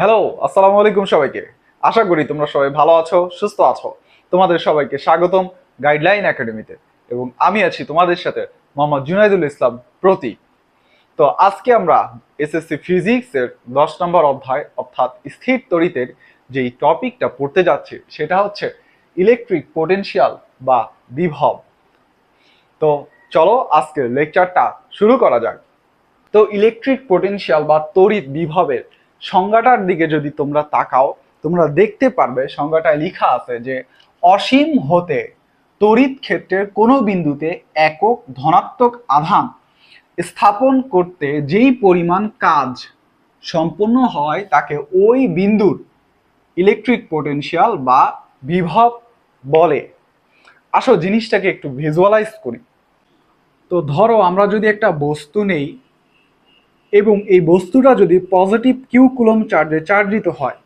Hello, আসসালামু আলাইকুম সবাইকে। আশা করি তোমরা সবাই ভালো আছো, সুস্থ আছো। তোমাদের সবাইকে স্বাগতম গাইডলাইন একাডেমিতে এবং আমি আছি তোমাদের সাথে মোহাম্মদ জুনাইদুল ইসলাম প্রতীক। তো আজকে আমরা এসএসসি ফিজিক্সের দশ নম্বর অধ্যায়, অর্থাৎ স্থির তড়িতের যেই টপিকটা পড়তে যাচ্ছি, সেটা হচ্ছে ইলেকট্রিক পোটেনশিয়াল বা বিভব। তো চলো আজকের লেকচারটা শুরু করা যাক। তো ইলেকট্রিক পোটেনশিয়াল বা তড়িৎ বিভবের সংজ্ঞাটার দিকে যদি তোমরা তাকাও, তোমরা দেখতে পারবে সংজ্ঞাটায় লেখা আছে যে অসীম হতে তড়িৎ ক্ষেত্রের কোনো বিন্দুতে একক ধনাত্মক আধান স্থাপন করতে যেই পরিমাণ কাজ সম্পন্ন হয় তাকে ওই বিন্দুর ইলেকট্রিক পোটেনশিয়াল বা বিভব বলে। আসো জিনিসটাকে একটু ভিজুয়ালাইজ করি। তো ধরো আমরা যদি একটা বস্তু নেই এবং এই বস্তুটা যদি পজিটিভ কিউ কুলম চার্জে চার্জিত হয়,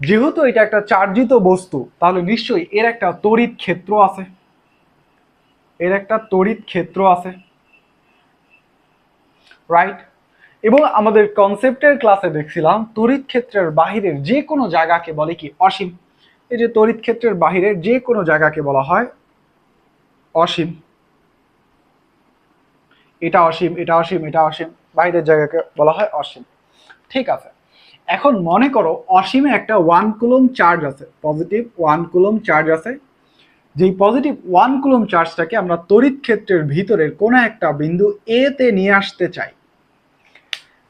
যেহেতু এটা একটা চার্জিত বস্তু, তাহলে নিশ্চয়ই এর একটা তড়িৎ ক্ষেত্র আছে। এর একটা তড়িৎ ক্ষেত্র আছে। রাইট এবং আমাদের কনসেপ্টের ক্লাসে দেখছিলাম, তড়িৎ ক্ষেত্রের বাহিরের যে কোনো জায়গাকে বলে কি অসীম। এই যে তড়িৎ ক্ষেত্রের বাহিরের যে কোনো জায়গাকে বলা হয় অসীম। এটা অসীম এটা অসীম এটা অসীম। বাইরের জায়গাকে বলা হয় অসীম। ঠিক আছে। এখন মনে করো অসীমে একটা ওয়ান কুলম চার্জ আছে। পজিটিভ ওয়ান কুলম চার্জ আছে। যেই পজিটিভ ওয়ান কুলম চার্জটাকে আমরা তড়িৎ ক্ষেত্রের ভিতরের কোনো একটা বিন্দু এ তে নিয়ে আসতে চাই।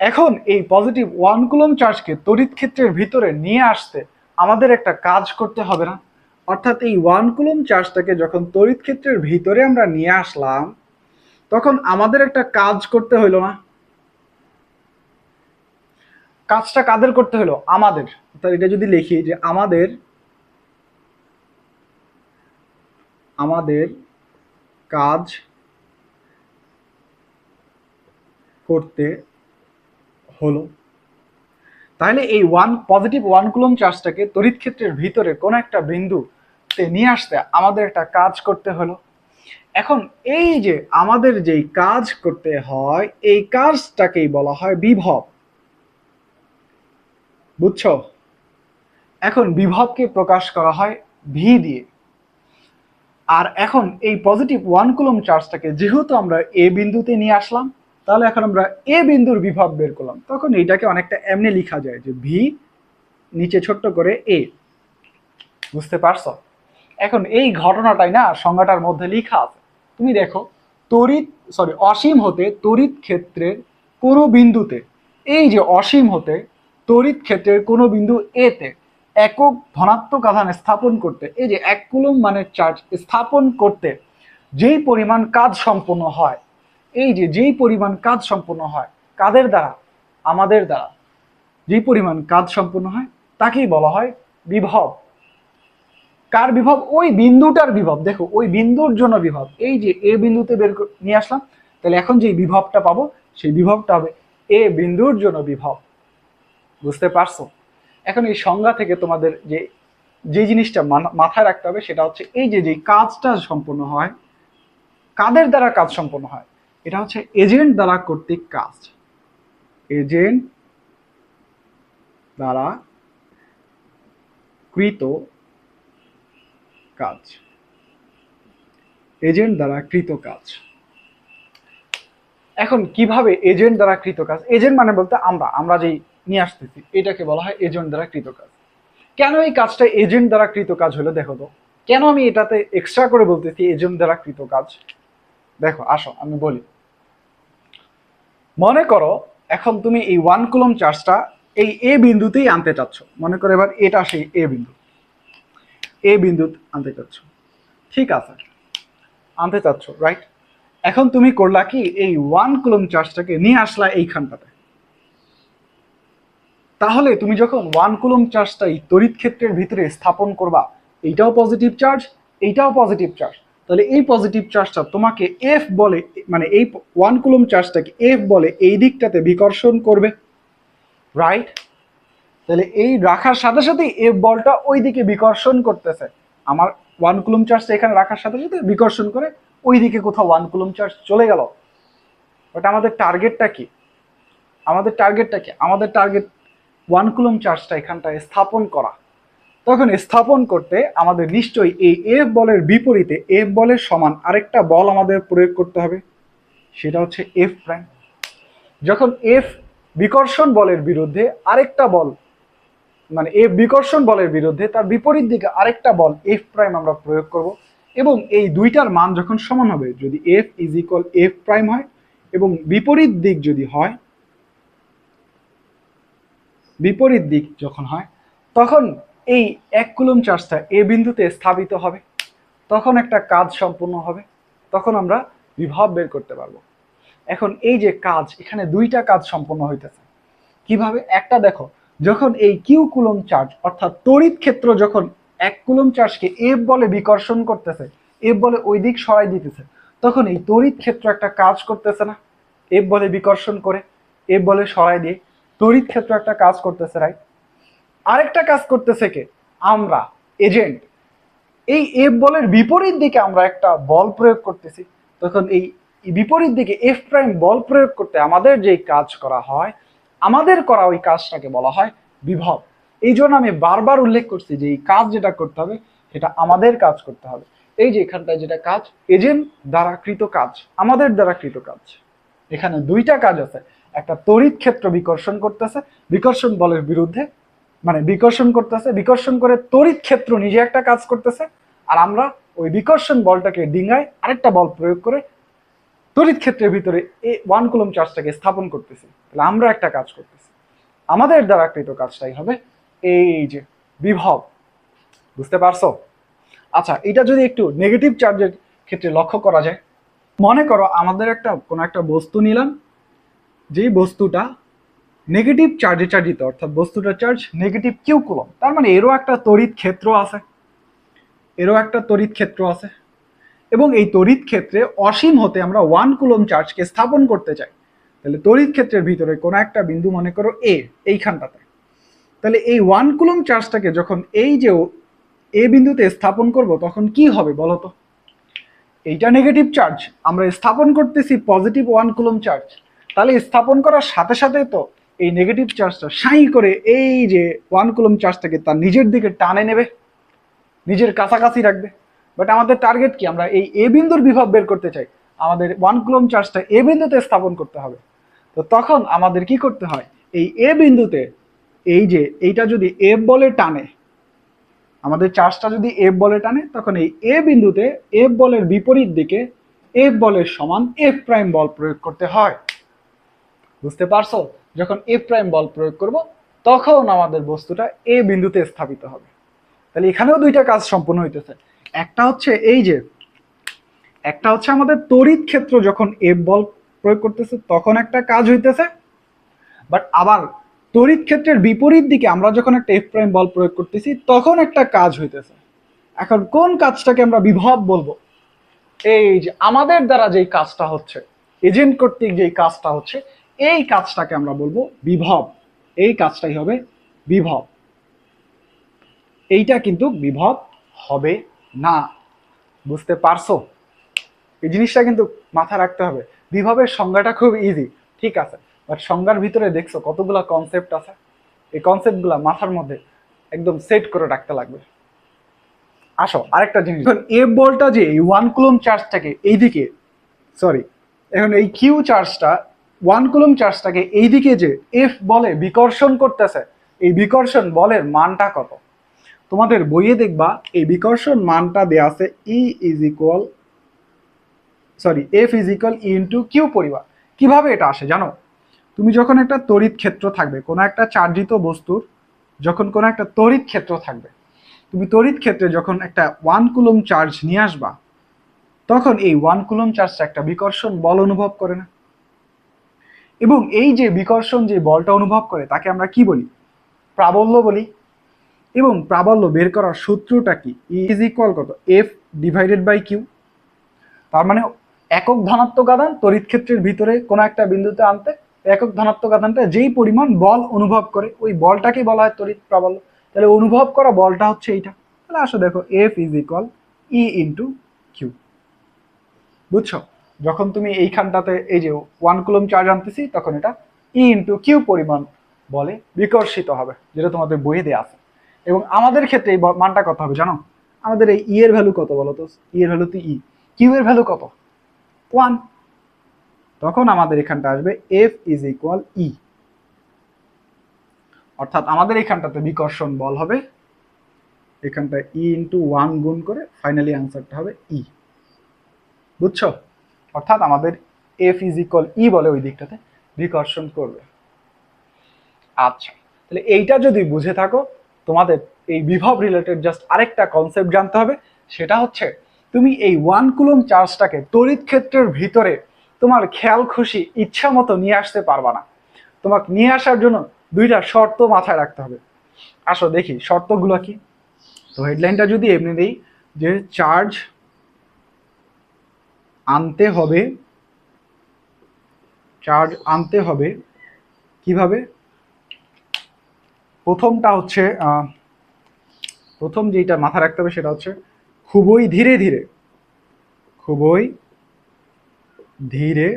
এখন এই পজিটিভ ওয়ান কুলম চার্জকে তড়িৎ ক্ষেত্রের ভিতরে নিয়ে আসতে আমাদের একটা কাজ করতে হবে না। অর্থাৎ এই ওয়ান কুলম চার্জটাকে যখন তড়িৎ ক্ষেত্রের ভিতরে আমরা নিয়ে আসলাম তখন আমাদের একটা কাজ করতে হইল না। কাজটা কাদের করতে হলো আমাদের। অর্থাৎ এটা যদি লিখি যে আমাদের আমাদের কাজ করতে হলো। তাহলে এই ওয়ান পজিটিভ ওয়ান কুলম চার্জটাকে তড়িৎ ক্ষেত্রের ভিতরে কোন একটা বিন্দুতে নিয়ে আসতে আমাদের একটা কাজ করতে হলো। এখন এই যে আমাদের যেই কাজ করতে হয়, এই কাজটাকেই বলা হয় বিভব। বুঝছ? এখন বিভবকে প্রকাশ করা হয় ভি দিয়ে। আর এখন এই পজিটিভ ওয়ান কুলম চার্জটাকে যেহেতু আমরা এ বিন্দুতে নিয়ে আসলাম, তাহলে এখন আমরা এ বিন্দুর বিভব বের করলাম। তখন এইটাকে অনেকটা এমনি লেখা যায় যে ভি নিচে ছোট্ট করে এ বুঝতে পারছ? এখন এই ঘটনাটাই না সংজ্ঞাটার মধ্যে লিখা আছে। তুমি দেখো, তড়িৎ সরি অসীম হতে তড়িৎ ক্ষেত্রের কোনো বিন্দুতে, এই যে অসীম হতে তড়িৎ ক্ষেত্রের কোনো বিন্দু এতে একক ধনাত্মক আধান স্থাপন করতে, এই যে এক কুলম মানে চার্জ স্থাপন করতে যেই পরিমাণ কাজ সম্পন্ন হয়, এই যে যেই পরিমাণ কাজ সম্পন্ন হয়, কাদের দ্বারা? আমাদের দ্বারা। যেই পরিমাণ কাজ সম্পন্ন হয়, তাকেই বলা হয় বিভব। কার বিভব? ওই বিন্দুটার বিভব। দেখো, ওই বিন্দুর জন্য বিভব। এই যে এ বিন্দুতে বের নিয়ে আসলাম, তাহলে এখন যে বিভবটা পাবো, সেই বিভবটা হবে এ বিন্দুর জন্য বিভব। বুঝতে পারছ? এখন এই সংজ্ঞা থেকে তোমাদের যে যে জিনিসটা মাথায় রাখতে হবে, সেটা হচ্ছে এই যে যে কাজটা সম্পন্ন হয়, কাদের দ্বারা কাজ সম্পন্ন হয়, এটা হচ্ছে এজেন্ট দ্বারা কর্তৃক কাজ। এজেন্ট দ্বারা কৃত কাজ। এজেন্ট দ্বারা কৃত কাজ। এখন কীভাবে এজেন্ট দ্বারা কৃত কাজ? এজেন্ট মানে বলতে আমরা আমরা যেই নিয়ে আসতেছি, এটাকে বলা হয় এজেন্ট দ্বারা কৃত কাজ। কেন এই কাজটা এজেন্ট দ্বারা কৃত কাজ হলো দেখো তো। কেন আমি এটাতে এক্সট্রা করে বলতেছি এজেন্ট দ্বারা কৃত কাজ? দেখো, আসো, আমি বলি। মনে করো, এখন তুমি এই ওয়ান কুলম চার্জটা এই এ বিন্দুতেই আনতে চাচ্ছ। মনে করো এবার এটা সেই এ বিন্দু। এ বিন্দু আনতে চাচ্ছ। ঠিক আছে। আনতে চাচ্ছ রাইট এখন তুমি করলা কি, এই ওয়ান কুলম চার্জটাকে নিয়ে আসলা এইখানটাতে। তাহলে তুমি যখন ওয়ান কুলম চার্জটা এই তড়িৎ ক্ষেত্রের ভিতরে স্থাপন করবা, এইটাও পজিটিভ চার্জ এইটাও পজিটিভ চার্জ তাহলে এই পজিটিভ চার্জটা তোমাকে এফ বলে মানে এই ওয়ান কুলম চার্জটাকে এফ বলে এই দিকটাতে বিকর্ষণ করবে। রাইট তাহলে এই রাখার সাথে সাথে এফ বলটা ওই দিকে বিকর্ষণ করতেছে। আমার ওয়ান কুলুম চার্জটা এখানে রাখার সাথে সাথে বিকর্ষণ করে ওই দিকে কোথাও ওয়ান কুলুম চার্জ চলে গেল। ওটা আমাদের টার্গেটটা কি? আমাদের টার্গেটটা কি? আমাদের টার্গেট ওয়ান কুলম চার্জটা এখানটায় স্থাপন করা। তখন স্থাপন করতে আমাদের নিশ্চয়ই এই এফ বলের বিপরীতে এফ বলের সমান আরেকটা বল আমাদের প্রয়োগ করতে হবে। সেটা হচ্ছে এফ প্রাইম যখন এফ বিকর্ষণ বলের বিরুদ্ধে আরেকটা বল মানে এফ বিকর্ষণ বলের বিরুদ্ধে তার বিপরীত দিকে আরেকটা বল এফ প্রাইম আমরা প্রয়োগ করব এবং এই দুইটার মান যখন সমান হবে, যদি F is equal F prime হয় এবং বিপরীত দিক যদি হয়, বিপরীত দিক যখন হয়, তখন এই এক কুলম চার্জটা এ বিন্দুতে স্থাপিত হবে, তখন একটা কাজ সম্পূর্ণ হবে, তখন আমরা বিভব বের করতে পারব। এখন এই যে কাজ, এখানে দুইটা কাজ সম্পন্ন হইতেছে। কীভাবে? একটা দেখো যখন এই কিউ কুলম চার্জ, অর্থাৎ তড়িৎ ক্ষেত্র যখন এক কুলম চার্জকে এফ বলে বিকর্ষণ করতেছে এফ বলে ওই দিক সরাই দিতেছে, তখন এই তড়িৎ ক্ষেত্র একটা কাজ করতেছে না। এফ বলে বিকর্ষণ করে এফ বলে সরাই দিয়ে তড়িৎ ক্ষেত্র একটা কাজ করতেছে রাইট আরেকটা কাজ করতেছে কে? আমরা এজেন্ট এই এফ বলের বিপরীত দিকে আমরা একটা বল প্রয়োগ করতেছি, তখন এই বিপরীত দিকে এফ প্রাইম বল প্রয়োগ করতে আমাদের যে কাজ করা হয় আমাদের করা ওই কাজটাকে বলা হয় বিভব। এই জন্য আমি বারবার উল্লেখ করছি যে এই কাজ যেটা করতে হবে, সেটা আমাদের কাজ করতে হবে। এই যে এখানটায় যেটা কাজ এজেন্ট দ্বারা কৃত কাজ, আমাদের দ্বারা কৃত কাজ। এখানে দুইটা কাজ আছে। একটা তড়িৎ ক্ষেত্র বিকর্ষণ করতেছে, বিকর্ষণ বলের বিরুদ্ধে মানে বিকর্ষণ করতেছে, বিকর্ষণ করে তড়িৎ ক্ষেত্র নিজে একটা কাজ করতেছে, আর আমরা ওই বিকর্ষণ বলটাকে ডিঙ্গায় আরেকটা বল প্রয়োগ করে তড়িৎ ক্ষেত্রের ভিতরে এই ওয়ান কুলম চার্জটাকে স্থাপন করতেছি। তাহলে আমরা একটা কাজ করতেছি। আমাদের দ্বারা কৃত কাজটাই হবে এই যে বিভব। বুঝতে পারছ? আচ্ছা এটা যদি একটু নেগেটিভ চার্জের ক্ষেত্রে লক্ষ্য করা যায়, মনে করো আমাদের একটা, কোনো একটা বস্তু নিলাম, যেই বস্তুটা নেগেটিভ চার্জে চার্জিত, অর্থাৎ বস্তুটার চার্জ নেগেটিভ কিউ কুলম তার মানে এরও একটা তড়িৎ ক্ষেত্র আছে। এরও একটা তড়িৎ ক্ষেত্র আছে। এবং এই তড়িৎ ক্ষেত্রে অসীম হতে আমরা ওয়ান কুলম চার্জকে স্থাপন করতে চাই। তাহলে তড়িৎ ক্ষেত্রের ভিতরে কোনো একটা বিন্দু মনে করো এ এইখানটাতে। তাহলে এই ওয়ান কুলম চার্জটাকে যখন এই যে এ বিন্দুতে স্থাপন করব, তখন কি হবে বলো তো? এইটা নেগেটিভ চার্জ আমরা স্থাপন করতেছি পজিটিভ ওয়ান কুলম চার্জ তাহলে স্থাপন করার সাথে সাথে তো এই নেগেটিভ চার্জটা সাই করে এই যে ওয়ান কুলম চার্জটাকে তার নিজের দিকে টানে নেবে। নিজের কাছাকাছি রাখবে। বাট আমাদের টার্গেট কি? আমরা এই এ বিন্দুর বিভব বের করতে চাই। আমাদের ওয়ান কুলম চার্জটা এ বিন্দুতে স্থাপন করতে হবে। তো তখন আমাদের কি করতে হয়? এই এ বিন্দুতে এই যে এইটা যদি এফ বলে টানে, আমাদের চার্জটা যদি এফ বলে টানে, তখন এই এ বিন্দুতে এফ বলের বিপরীত দিকে এফ বলের সমান এফ প্রাইম বল প্রয়োগ করতে হয়। বুঝতে পারছ? যখন এফ প্রাইম বল প্রয়োগ করব, তখন আমাদের বস্তুটা এ বিন্দুতে স্থাপিত হবে। তাহলে এখানেও দুইটা কাজ সম্পূর্ণ হইতেছে। একটা হচ্ছে এই যে, একটা হচ্ছে আমাদের তড়িৎ ক্ষেত্র যখন এফ বল প্রয়োগ করতেছে, তখন একটা কাজ হইতেছে। বাট আবার তড়িৎ ক্ষেত্রের বিপরীত দিকে আমরা যখন একটা এফ প্রাইম বল প্রয়োগ করতেছি, তখন একটা কাজ হইতেছে। এখন কোন কাজটাকে আমরা বিভব বলব? এই যে আমাদের দ্বারা যেই কাজটা হচ্ছে এজেন্ট কর্তৃক যেই কাজটা হচ্ছে, এই কাজটাকে আমরা বলব বিভব। এই কাজটাই হবে বিভব। এইটা কিন্তু বিভব হবে। না, বুঝতে পারছ? এই জিনিসটা কিন্তু মাথা রাখতে হবে। বিভবের সংজ্ঞাটা খুব ইজি ঠিক আছে? বাট সংজ্ঞার ভিতরে দেখছ কতগুলা কনসেপ্ট আছে? এই কনসেপ্টগুলা মাথার মধ্যে একদম সেট করে রাখতে লাগবে। আসো, আরেকটা জিনিস। এখন এফ বলটা যে এই ওয়ান কুলম চার্জটাকে এইদিকে সরি এখন এই কিউ চার্জটা ওয়ান কুলম চার্জটাকে এইদিকে যে এফ বলে বিকর্ষণ করতেছে, এই বিকর্ষণ বলের মানটা কত? তোমাদের বইয়ে দেখবা, এই বিকর্ষণ মানটা দেয়া আছে E is equal sorry F is equal E into Q পরিমাণ কীভাবে এটা আসে জানো? তুমি যখন একটা তড়িৎ ক্ষেত্র থাকবে, কোনো একটা চার্জিত বস্তুর যখন কোনো একটা তড়িৎ ক্ষেত্র থাকবে, তুমি তড়িৎ ক্ষেত্রে যখন একটা ওয়ান কুলম চার্জ নিয়ে আসবা, তখন এই ওয়ান কুলম চার্জটা একটা বিকর্ষণ বল অনুভব করে না। এবং এই যে বিকর্ষণ যে বলটা অনুভব করে, তাকে আমরা কি বলি? প্রাবল্য বলি। এবং প্রাবল্য বের করার সূত্রটা কি? ইজ ইকুয়াল কত? এফ ডিভাইডেড বাই কিউ তার মানে একক ধনাত্মক আদান তড়িৎ ক্ষেত্রের ভিতরে কোনো একটা বিন্দুতে আনতে একক ধনাত্মক আদানটা যেই পরিমাণ বল অনুভব করে, ওই বলটাকে বলা হয় তড়িৎ প্রাবল্য। তাহলে অনুভব করা বলটা হচ্ছে এইটা। তাহলে আসো দেখো F is equal E into Q বুঝছ? যখন তুমি এইখানটাতে এই যে ওয়ান কুলম চার্জ আনতেছি, তখন এটা ই ইন্টু কিউ পরিমাণ বলে বিকর্ষিত হবে, যেটা তোমাদের বইয়ে দেওয়া আছে। এবং আমাদের ক্ষেত্রে এই মানটা কত হবে জানো? আমাদের এই ই এর ভ্যালু কত বলো তো? ই এর ভ্যালু তো ই কিউ এর ভ্যালু কত? ওয়ান তখন আমাদের এখানটা আসবে এফ ইজ ইকুয়াল ই অর্থাৎ আমাদের এখানটাতে বিকর্ষণ বল হবে। এখানটা ই ইন্টু ওয়ান গুণ করে ফাইনালি আনসারটা হবে ই বুঝছ? অর্থাৎ আমাদের এফ ইজ ইকুয়াল ই বলে ওই দিকটাতে বিকর্ষণ করবে। আচ্ছা তাহলে এইটা যদি বুঝে থাকো তোমাদের এই বিভব রিলেটেড জাস্ট আরেকটা কনসেপ্ট জানতে হবে, সেটা হচ্ছে তুমি এই ওয়ান কুলম চার্জটাকে তড়িৎ ক্ষেত্রের ভিতরে তোমার খেয়াল, খুশি, ইচ্ছা মতো নিয়ে আসতে পারবা না। তোমাকে নিয়ে আসার জন্য দুইটা শর্ত মাথায় রাখতে হবে। আসো দেখি, শর্তগুলো কি? তো হেডলাইনটা যদি এমনি দিই, যে চার্জ আনতে হবে চার্জ আনতে হবে, কীভাবে? প্রথমটা হচ্ছে প্রথম যেটা মাথা রাখতে হবে সেটা হচ্ছে খুবই ধীরে ধীরে, খুবই ধীরে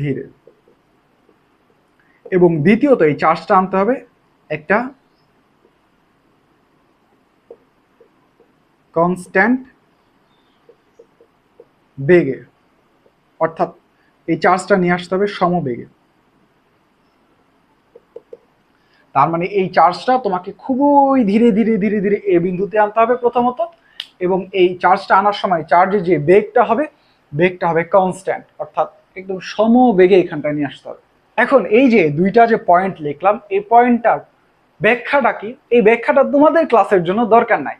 ধীরে। এবং দ্বিতীয়ত এই চার্জটা আনতে হবে একটা কনস্ট্যান্ট বেগে, অর্থাৎ এই চার্জটা নিয়ে আসতে হবে সমবেগে। তার মানে এই চার্জটা তোমাকে খুবই ধীরে ধীরে ধীরে ধীরে এ বিন্দুতে আনতে হবে প্রথমত। এবং এই চার্জটা আনার সময় চার্জের যে বেগটা হবে বেগটা হবে কনস্ট্যান্ট অর্থাৎ একদম সম বেগে এখানটায় নিয়ে আসতে হবে। এখন এই যে দুইটা যে পয়েন্ট লিখলাম, এই পয়েন্টটার ব্যাখ্যাটা কি? এই ব্যাখ্যাটা তোমাদের ক্লাসের জন্য দরকার নাই।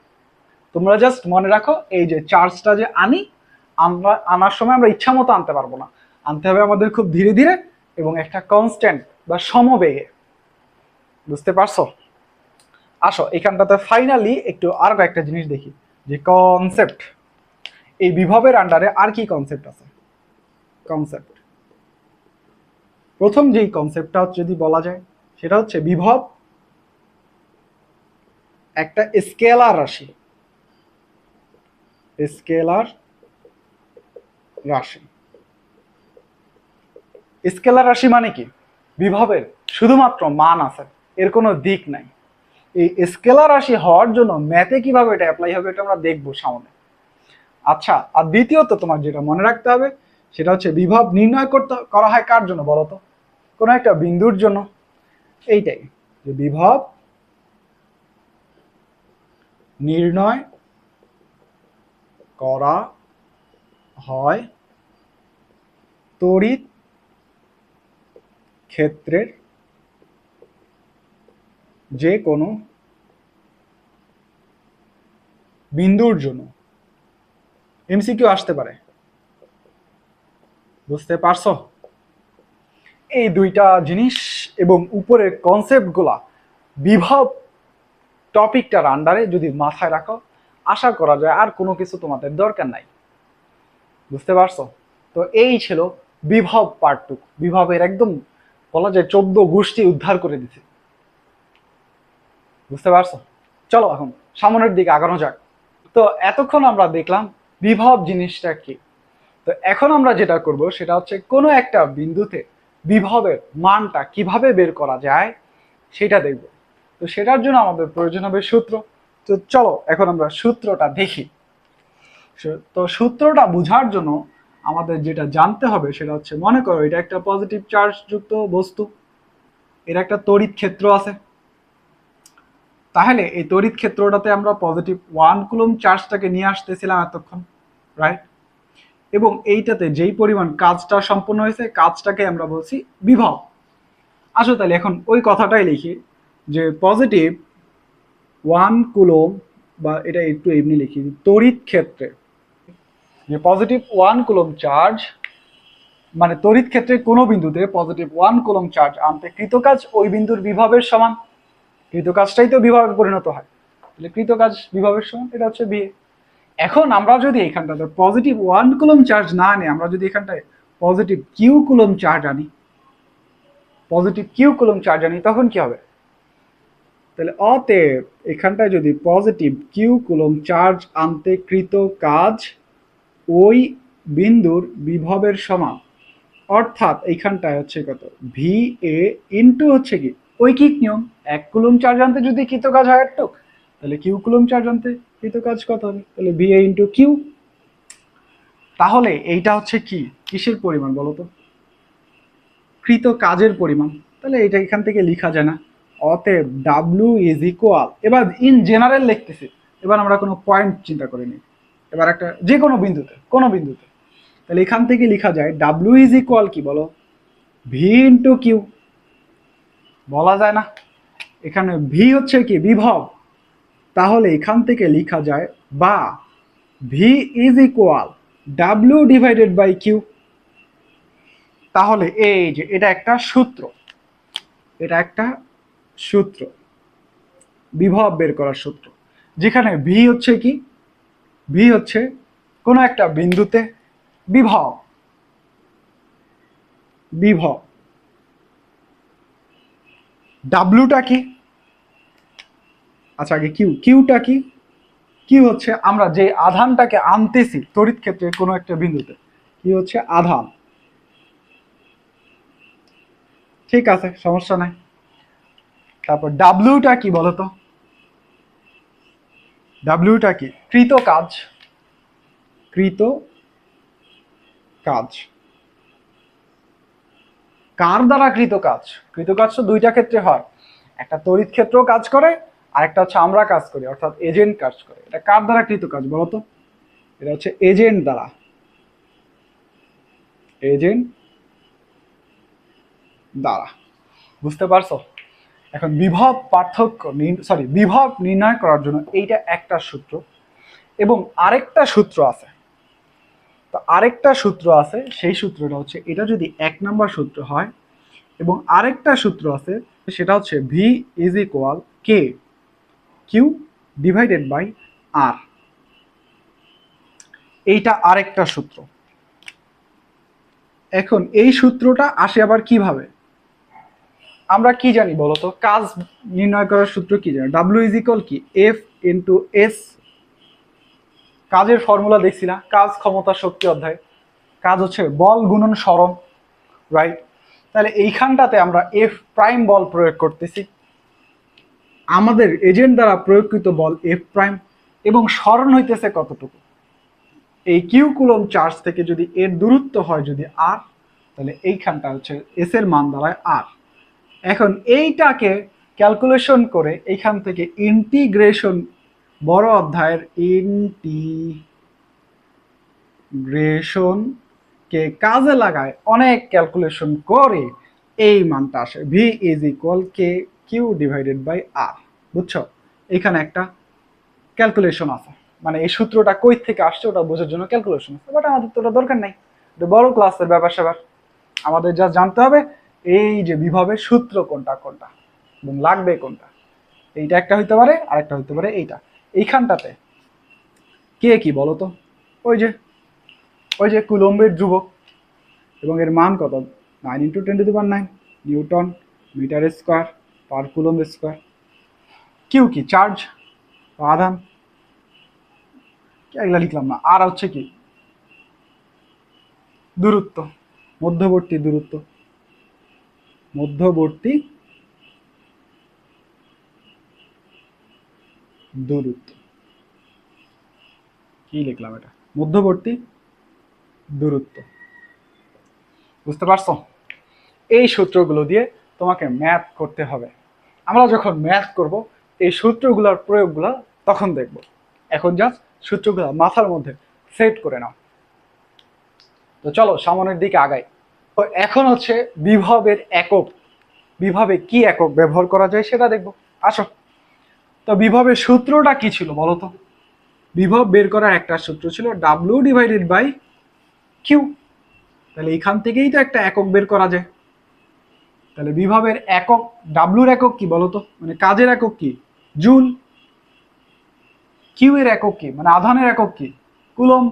তোমরা জাস্ট মনে রাখো, এই যে চার্জটা যে আনি, আমরা আনার সময় আমরা ইচ্ছা মতো আনতে পারব না। আনতে হবে আমাদের খুব ধীরে ধীরে, এবং একটা কনস্ট্যান্ট বা সমবেগে। বুঝতে পারছ? আসো, এখানটাতে ফাইনালি একটু আর একটা জিনিস দেখি। যে কনসেপ্ট এই বিভবের আন্ডারে আর কি কনসেপ্ট আছে? কনসেপ্ট প্রথম যেই কনসেপ্টটা যদি বলা যায়, সেটা হচ্ছে বিভব, একটা স্কেলার রাশি। স্কেলার রাশি। স্কেলার রাশি মানে কি? বিভবের শুধুমাত্র মান আছে। এর কোনো দিক নাই। এই স্কেলার রাশি হওয়ার জন্য ম্যাথে কীভাবে এটা অ্যাপ্লাই হবে এটা আমরা দেখব সামনে। আচ্ছা আর দ্বিতীয়ত তোমার যেটা মনে রাখতে হবে, সেটা হচ্ছে বিভব নির্ণয় করতে, করা হয় কার জন্য বলো তো? কোনো একটা বিন্দুর জন্য। এইটাই, যে বিভব নির্ণয় করা হয়, তড়িৎ ক্ষেত্রের যে কোনো বিন্দুর জন্য। এমসিকিউ আসতে পারে। বুঝতে পারছ? এই দুইটা জিনিস এবং উপরের কনসেপ্টগুলা বিভব টপিকটার আন্ডারে যদি মাথায় রাখো, আশা করা যায় আর কোনো কিছু তোমাদের দরকার নাই। বুঝতে পারছ? তো এই ছিল বিভব পার্টটুক বিভবের একদম বলা যায় চোদ্দ গোষ্ঠী উদ্ধার করে দিছে। বুঝতে পারছ? চলো এখন, সামনের দিকে আগানো যাক। তো এতক্ষণ আমরা দেখলাম বিভব জিনিসটা কি। তো এখন আমরা যেটা করব সেটা হচ্ছে কোনো একটা বিন্দুতে বিভবের মানটা কীভাবে বের করা যায় সেটা দেখব। তো সেটার জন্য আমাদের প্রয়োজন হবে সূত্র। তো চলো, এখন আমরা সূত্রটা দেখি। তো সূত্রটা বোঝার জন্য আমাদের যেটা জানতে হবে সেটা হচ্ছে, মনে করো এটা একটা পজিটিভ চার্জ যুক্ত বস্তু। এর একটা তড়িৎ ক্ষেত্র আছে। তাহলে এই তড়িৎ ক্ষেত্রটাতে আমরা পজিটিভ ওয়ান কুলম চার্জটাকে নিয়ে আসতেছিলাম এতক্ষণ রাইট এবং এইটাতে যেই পরিমাণ কাজটা সম্পন্ন হয়েছে, কাজটাকে আমরা বলছি বিভব। আসো তাহলে এখন ওই কথাটাই লিখি, যে পজিটিভ ওয়ান কুলম বা এটা একটু এমনি লিখি, তড়িৎ ক্ষেত্রে। যে পজিটিভ ওয়ান কুলম চার্জ মানে তড়িৎ ক্ষেত্রে কোনো বিন্দুতে পজিটিভ ওয়ান কুলম চার্জ আনতে কৃতকাজ ওই বিন্দুর বিভবের সমান। কৃতকাজটাই তো বিভবে পরিণত হয়। তাহলে কৃতকাজ বিভবের সমান, এটা হচ্ছে বিয়ে এখন আমরা যদি এখানটাতে পজিটিভ ওয়ান কুলম চার্জ না আনি, আমরা যদি এখানটায় পজিটিভ কিউ কুলম চার্জ আনি পজিটিভ কিউ কুলম চার্জ আনি, তখন কি হবে? তাহলে অতএব এখানটায় যদি পজিটিভ কিউ কুলম চার্জ আনতে কৃত কাজ ওই বিন্দুর বিভবের সমান, অর্থাৎ এইখানটায় হচ্ছে কত? ভি এ ইন্টু হচ্ছে কি? ঐকিক নিয়ম? এক কুলুম চার্জ আনতে যদি কৃত কাজ হয় একটুক তাহলে কিউ কুলুম চার্জ আনতে কৃত কাজ কত হবে? তাহলে ভি এ ইন্টু কিউ। তাহলে এইটা হচ্ছে কি? কিসের পরিমাণ বলো তো? কৃত কাজের পরিমাণ। তাহলে এটা এখান থেকে লেখা যায় না। অতএব ডাব্লিউ ইজ ইকুয়াল। এবার ইন জেনারেল লিখতেছি। এবার আমরা কোনো পয়েন্ট চিন্তা করিনি এবার একটা যে কোনো বিন্দুতে কোনো বিন্দুতে। তাহলে এখান থেকে লেখা যায় ডাব্লিউ ইজ ইকুয়াল কি বলো? V into Q. বলা যায় না। এখানে ভি হচ্ছে কি? বিভব। তাহলে এখান থেকে লেখা যায় বা V is equal W divided by Q তাহলে এই যে এটা একটা সূত্র। এটা একটা সূত্র। বিভব বের করার সূত্র। যেখানে ভি হচ্ছে কি? ভি হচ্ছে কোনো একটা বিন্দুতে বিভব। বিভব। ডাব্লুটা কি? আচ্ছা আগে কিউ কিউটা কি? কি হচ্ছে আমরা যে আধানটাকে আনতেছি তড়িৎ ক্ষেত্রে কোনো একটা বিন্দুতে কি হচ্ছে আধান। ঠিক আছে, সমস্যা নাই। তারপর ডাব্লিউটা কি বলতো? ডাব্লিউটা কি? কৃত কাজ। কৃত কাজ। কার দ্বারা কৃত কাজ? কৃত কাজ তো দুইটা ক্ষেত্রে হয়। একটা তড়িৎ ক্ষেত্রেও কাজ করে, আর একটা হচ্ছে আমরা কাজ করি, অর্থাৎ এজেন্ট কাজ করে। এটা কার দ্বারা কৃত কাজ বলতো? এটা হচ্ছে এজেন্ট দ্বারা। এজেন্ট দ্বারা। বুঝতে পারছ? এখন বিভব পার্থক্য সরি বিভব নির্ণয় করার জন্য এইটা একটা সূত্র, এবং আরেকটা সূত্র আছে। তো আরেকটা সূত্র আছে, সেই সূত্রটা হচ্ছে, এটা যদি এক নম্বর সূত্র হয় এবং আরেকটা সূত্র আছে, সেটা হচ্ছে V is equal K Q divided by R এইটা আরেকটা সূত্র। এখন এই সূত্রটা আসে আবার কীভাবে? আমরা কি জানি বলতো? কাজ নির্ণয় করার সূত্র কি জানি? ডাব্লিউ ইজ ইকুয়াল কি? এফ ইন্টু এস কাজের ফর্মুলা দেখছি না। কাজ ক্ষমতা শক্তি অধ্যায়। কাজ হচ্ছে বল, গুণন সরণ রাইট তাহলে এইখানটাতে আমরা এফ প্রাইম বল প্রয়োগ করতেছি। আমাদের এজেন্ট দ্বারা প্রয়োগকৃত বল এফ প্রাইম এবং স্মরণ হইতেছে কতটুকু? এই কিউ কুলম চার্জ থেকে যদি এর দূরত্ব হয় যদি আর তাহলে এইখানটা হচ্ছে এস এর মান দাঁড়ায় আর এখন এইটাকে ক্যালকুলেশন করে এইখান থেকে ইন্টিগ্রেশন বড় অধ্যায়ের ইন্টিগ্রেশন কে কাজে লাগায় অনেক ক্যালকুলেশন করে এই মানটা আসে। V is equal K Q divided by R বুঝছ? এখানে একটা ক্যালকুলেশন আছে। মানে এই সূত্রটা কই থেকে আসছে ওটা বোঝার জন্য ক্যালকুলেশন আছে। বাট আমাদের তো ওটা দরকার নাই। বড় ক্লাসের ব্যাপার স্যাপার। আমাদের যা জানতে হবে এই যে বিভবের সূত্র কোনটা কোনটা? এবং লাগবে কোনটা? এইটা একটা হইতে পারে, আরেকটা হইতে পারে এইটা। এইখানটাতে। কে কি বলো তো? ওই যে ওই যে কুলম্বের ধ্রুবক। এবং এর মান কত? Nine into ten to nine newton metre square per coulomb square Q কি? চার্জ আধান? এগুলা লিখলাম না। আর হচ্ছে কি? দূরত্ব। মধ্যবর্তী দূরত্ব। মধ্যবর্তী দূরত্ব কি লিখলাম এটা? মধ্যবর্তী দূরত্ব। বুঝতে পারছ? এই সূত্রগুলো দিয়ে তোমাকে ম্যাথ করতে হবে। আমরা যখন ম্যাথ করব, এই সূত্রগুলোর প্রয়োগগুলো তখন দেখব। এখন জাস্ট সূত্রগুলো মাথার মধ্যে সেট করে নাও। তো চলো, সামনের দিকে আগাই। তো এখন হচ্ছে বিভবের একক। বিভবে কি একক ব্যবহার করা যায় সেটা দেখব। আসো। তো বিভবের সূত্রটা কি ছিল বলো তো? বিভব বের করার একটা সূত্র ছিল ডাব্লিউ ডিভাইডেড বাই কিউ তাহলে এখান থেকেই তো একটা একক বের করা যায়। তাহলে বিভবের একক ডাব্লুর একক কি বলতো মানে কাজের একক কি? জুল। কিউ এর একক কি? মানে আধানের একক কি? কুলম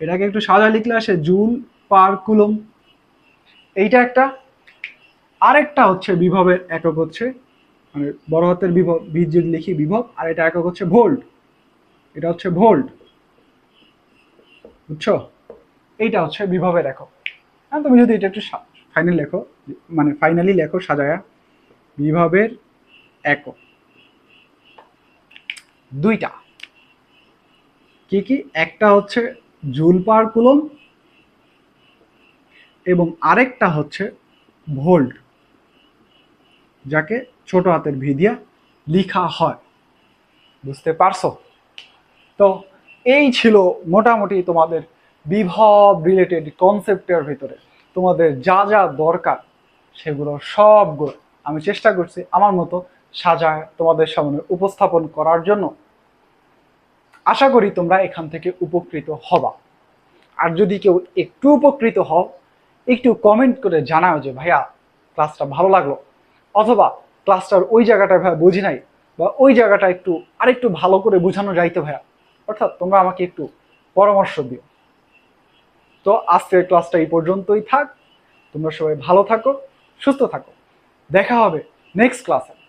এটাকে একটু সাজা লিখলে আসে জুল পার কুলম এইটা একটা। আরেকটা হচ্ছে বিভবের একক হচ্ছে মানে বড় হাতের বিভব, বীজ যদি লিখি বিভব, আর এটা একক হচ্ছে ভোল্ট। এটা হচ্ছে ভোল্ট। বুঝছ? এইটা হচ্ছে বিভবের একক। হ্যাঁ তুমি যদি এটা একটু ফাইনাল লেখো মানে ফাইনালি লেখো সাজায়া, বিভবের একক। দুইটা। কি কি? একটা হচ্ছে জুল পার কুলম, এবং আরেকটা হচ্ছে ভোল্ট, যাকে ছোট হাতের ভি লিখা হয়। বুঝতে পারছ? তো এই ছিল মোটামুটি তোমাদের বিভব রিলেটেড কনসেপ্টের ভিতরে। তোমাদের যা যা দরকার সেগুলো সবগুলো আমি চেষ্টা করছি আমার মতো সাজায় তোমাদের সামনে উপস্থাপন করার জন্য। আশা করি তোমরা এখান থেকে উপকৃত হবা। আর যদি কেউ একটু উপকৃত হও, একটু কমেন্ট করে জানাও যে, ভাইয়া ক্লাসটা ভালো লাগল। অথবা ক্লাসটার ওই জায়গাটা ভাইয়া বুঝি নাই, বা ওই জায়গাটা একটু, আরেকটু ভালো করে বোঝানো যাইতো ভাইয়া। অর্থাৎ তোমরা আমাকে একটু পরামর্শ দিও। তো আজকের ক্লাসটা এই পর্যন্তই থাক। তোমরা সবাই ভালো থাকো, সুস্থ থাকো। দেখা হবে নেক্সট ক্লাসে।